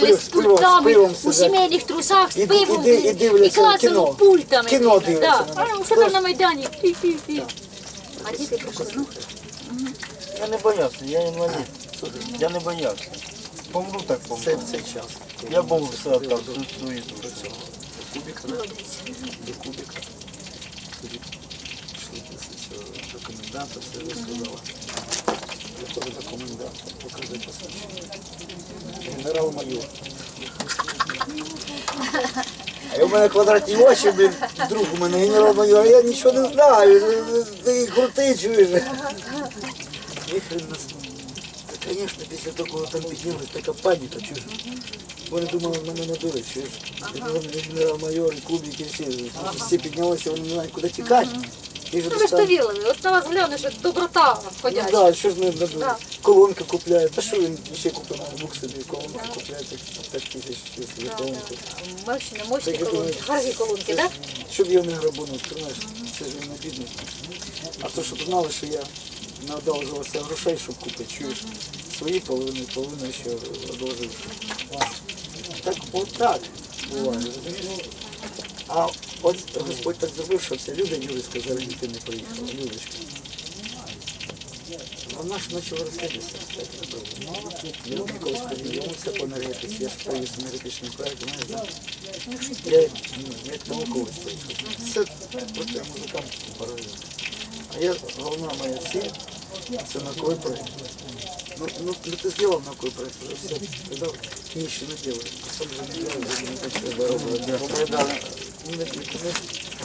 сиділи з з пивом- з пультами, пивом у сидять. сімейних трусах, з І- і пивом, ди- і і дивляться клацали кіно. пультами. Кіно дивляться да. А що там на Майдані? А діти прийшли, ну, Я не боявся, я інвалід. Я не боявся. Помру так Це помру. в цей час. Я всю суету. Кубика, да? до кубика. Тоді пішли після цього до коменданта, все розказала. Виходить до коменданта, показує посвідчення. Генерал-майор. А у мене квадратні очі, блін, друг у мене генерал-майор, а я нічого не знаю, ти крутий чуєш. Ніхрена. Та, звісно, після того, коли там піднялась така паніка, чуєш. Вони думали, мене не дурять, чуєш. Думав, генерал-майор, і кубики, всі, всі піднялися, вони не знають, куди тікати. Ну ви ж то вірили, от на вас глянеш, що доброта Ну ходяча. да, що ж не не Да. колонки купляє. Та що він ще купив ноутбук собі, колонки купляє так 5 тисяч за колонку. Мощні, мощні Так, я колонки, думаю, гарні колонки, так? Щоб його не грабунок, ти знаєш, це ж він не бідний. А то, щоб знали, що я не одалжувався грошей, щоб купити, чуєш, свої половини, половину ще одложив. Так, от так буває, розумієш? А от Господь так зробив, що вся люди, люди сказали, діти не приїхали, Людочка. Вона ж почала розслідуватися, кстати, направду. Я колись познайомився по енергетиці, я ж провіз енергетичний проект, знаєш, да? Я ну, як науковець приїхав. Це просто я музикант паралельно. А я, головна моя ціль, це науковий проект. Ну, ну, ну ты сделал науковый проект, уже все, тогда нищий не делай. А сам же не делай, не так, что Бо ми дали не, не, не,